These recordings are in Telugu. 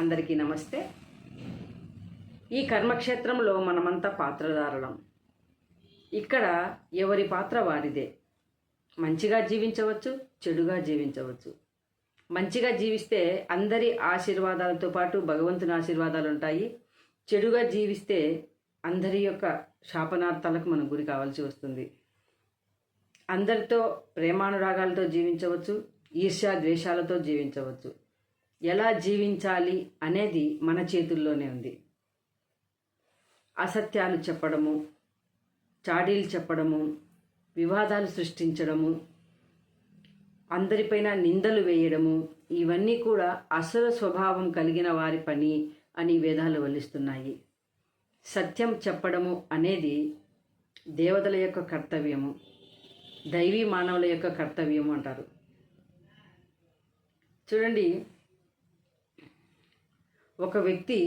అందరికీ నమస్తే. ఈ కర్మక్షేత్రంలో మనమంతా పాత్రదారులం ఇక్కడ ఎవరి పాత్ర వారిదే. మంచిగా జీవించవచ్చు చెడుగా జీవించవచ్చు. మంచిగా జీవిస్తే అందరి ఆశీర్వాదాలతో పాటు భగవంతుని ఆశీర్వాదాలు ఉంటాయి చెడుగా జీవిస్తే అందరి యొక్క శాపనార్థాలకు మనం గురి కావాల్సి వస్తుంది. అందరితో ప్రేమానురాగాలతో జీవించవచ్చు ఈర్ష్యా ద్వేషాలతో జీవించవచ్చు. ఎలా జీవించాలి అనేది మన చేతుల్లోనే ఉంది. అసత్యాలు చెప్పడము చాడీలు చెప్పడము వివాదాలు సృష్టించడము అందరిపైన నిందలు వేయడము ఇవన్నీ కూడా అసుర స్వభావం కలిగిన వారి పని అని వేదాలు వల్లిస్తున్నాయి. సత్యం చెప్పడము అనేది దేవతల యొక్క కర్తవ్యము దైవీ మానవుల యొక్క కర్తవ్యము అంటారు. చూడండి ఒక వ్యక్తి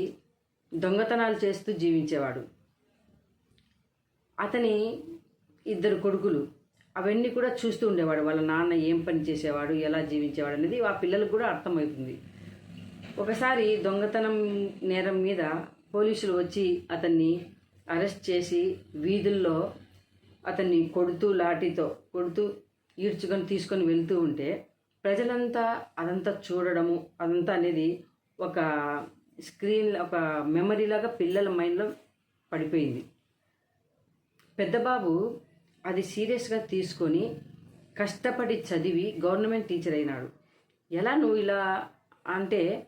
దొంగతనాలు చేస్తూ జీవించేవాడు. అతని ఇద్దరు కొడుకులు అవన్నీ కూడా చూస్తూ ఉండేవాడు. వాళ్ళ నాన్న ఏం పని చేసేవాడు ఎలా జీవించేవాడు అనేది ఆ పిల్లలకు కూడా అర్థమవుతుంది. ఒకసారి దొంగతనం నేరం మీద పోలీసులు వచ్చి అతన్ని అరెస్ట్ చేసి వీధుల్లో అతన్ని కొడుతూ లాఠీతో కొడుతూ ఈడ్చుకొని తీసుకొని వెళ్తూ ఉంటే ప్రజలంతా అదంతా చూడడము అదంతా అనేది ఒక స్క్రీన్ ఒక మెమరీ లాగా పిల్లల మైండ్లో పడిపోయింది. పెద్దబాబు అది సీరియస్గా తీసుకొని కష్టపడి చదివి గవర్నమెంట్ టీచర్ అయినాడు. ఎలా నువ్వు ఇలా అంటే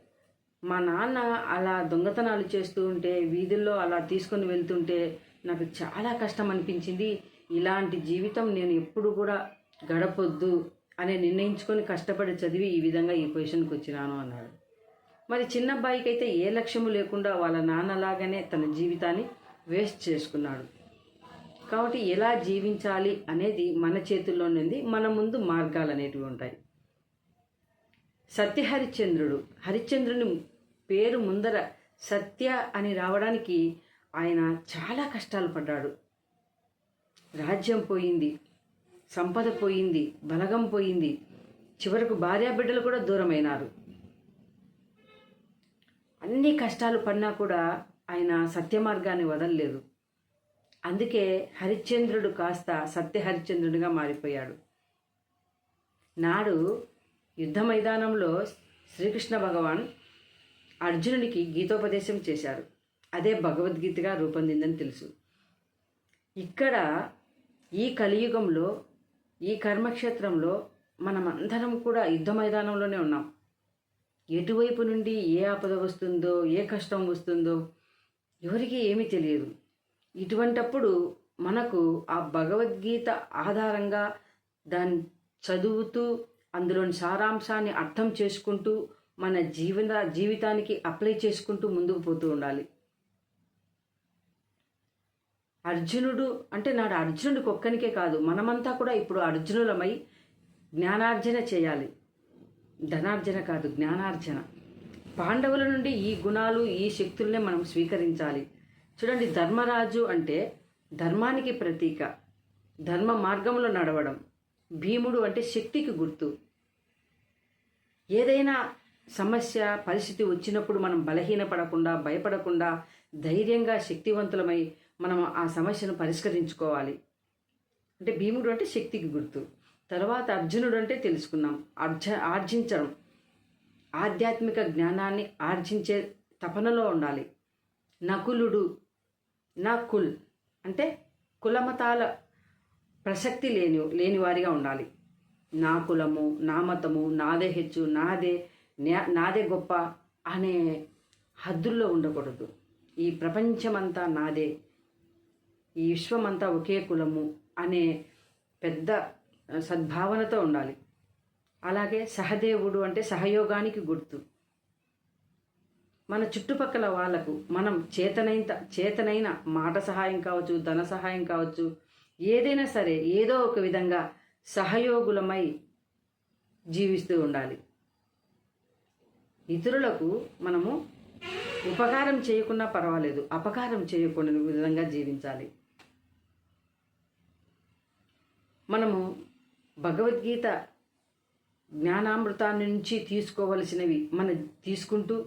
మా నాన్న అలా దొంగతనాలు చేస్తూ ఉంటే వీధుల్లో అలా తీసుకొని వెళ్తుంటే నాకు చాలా కష్టం అనిపించింది. ఇలాంటి జీవితం నేను ఎప్పుడు కూడా గడపొద్దు అని నిర్ణయించుకొని కష్టపడి చదివి ఈ విధంగా ఈ పొజిషన్కి వచ్చినాను అన్నాడు. మరి చిన్నబ్బాయికి అయితే ఏ లక్ష్యము లేకుండా వాళ్ళ నాన్నలాగానే తన జీవితాన్ని వేస్ట్ చేసుకున్నాడు. కాబట్టి ఎలా జీవించాలి అనేది మన చేతుల్లోనేది మన ముందు మార్గాలు అనేటివి ఉంటాయి. సత్య హరిశ్చంద్రుడు హరిశ్చంద్రుని పేరు ముందర సత్య అని రావడానికి ఆయన చాలా కష్టాలు పడ్డాడు. రాజ్యం పోయింది సంపద పోయింది బలగం పోయింది. చివరకు భార్యాబిడ్డలు కూడా దూరమైనారు. అన్ని కష్టాలు పడినా కూడా ఆయన సత్య మార్గాన్ని వదలలేదు. అందుకే హరిశ్చంద్రుడు కాస్త సత్య హరిశ్చంద్రుడిగా మారిపోయాడు. నాడు యుద్ధ మైదానంలో శ్రీకృష్ణ భగవాన్ అర్జునుడికి గీతోపదేశం చేశారు. అదే భగవద్గీతగా రూపొందిందని తెలుసు. ఇక్కడ ఈ కలియుగంలో ఈ కర్మక్షేత్రంలో మనమందరం కూడా యుద్ధ మైదానంలోనే ఉన్నాం. ఎటువైపు నుండి ఏ ఆపద వస్తుందో ఏ కష్టం వస్తుందో ఎవరికి ఏమీ తెలియదు. ఇటువంటప్పుడు మనకు ఆ భగవద్గీత ఆధారంగా దాన్ని చదువుతూ అందులోని సారాంశాన్ని అర్థం చేసుకుంటూ మన జీవన జీవితానికి అప్లై చేసుకుంటూ ముందుకు పోతూ ఉండాలి. అర్జునుడు అంటే నాడు అర్జునుడికి ఒక్కనికే కాదు మనమంతా కూడా ఇప్పుడు అర్జునులమై జ్ఞానార్జన చేయాలి. ధనార్జన కాదు జ్ఞానార్జన. పాండవుల నుండి ఈ గుణాలు ఈ శక్తుల్నే మనం స్వీకరించాలి. చూడండి ధర్మరాజు అంటే ధర్మానికి ప్రతీక ధర్మ మార్గంలో నడవడం. భీముడు అంటే శక్తికి గుర్తు. ఏదైనా సమస్య పరిస్థితి వచ్చినప్పుడు మనం బలహీనపడకుండా భయపడకుండా ధైర్యంగా శక్తివంతులమై మనం ఆ సమస్యను పరిష్కరించుకోవాలి. అంటే భీముడు అంటే శక్తికి గుర్తు. తర్వాత అర్జునుడు అంటే తెలుసుకున్నాం అర్జ ఆర్జించడం. ఆధ్యాత్మిక జ్ఞానాన్ని ఆర్జించే తపనలో ఉండాలి. నకులుడు నకుల్ అంటే కులమతాల ప్రసక్తి లేని లేనివారిగా ఉండాలి. నా కులము నా మతము నాదే హెచ్చు నాదే నాదే గొప్ప అనే హద్దుల్లో ఉండకూడదు. ఈ ప్రపంచమంతా నాదే. ఈ విశ్వమంతా ఒకే కులము అనే పెద్ద సద్భావనతో ఉండాలి. అలాగే సహదేవుడు అంటే సహయోగానికి గుర్తు. మన చుట్టుపక్కల వాళ్ళకు మనం చేతనైన చేతనైన మాట సహాయం కావచ్చు ధన సహాయం కావచ్చు ఏదైనా సరే ఏదో ఒక విధంగా సహయోగులమై జీవిస్తూ ఉండాలి. ఇతరులకు మనము ఉపకారం చేయకున్నా పర్వాలేదు. అపకారం చేయకుండా విధంగా జీవించాలి. మనము భగవద్గీత జ్ఞానామృతాన్ని నుంచి తీసుకోవలసినవి మనం తీసుకుంటూ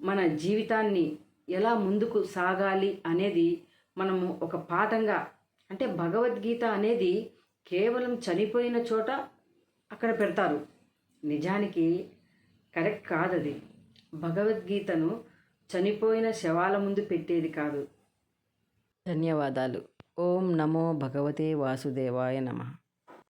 మన జీవితాన్ని ఎలా ముందుకు సాగాలి అనేది మనము ఒక పాఠంగా అంటే భగవద్గీత అనేది కేవలం చనిపోయిన చోట అక్కడ పెడతారు. నిజానికి కరెక్ట్ కాదది. భగవద్గీతను చనిపోయిన శవాల ముందు పెట్టేది కాదు. ధన్యవాదాలు. ఓం నమో భగవతే వాసుదేవాయ నమః.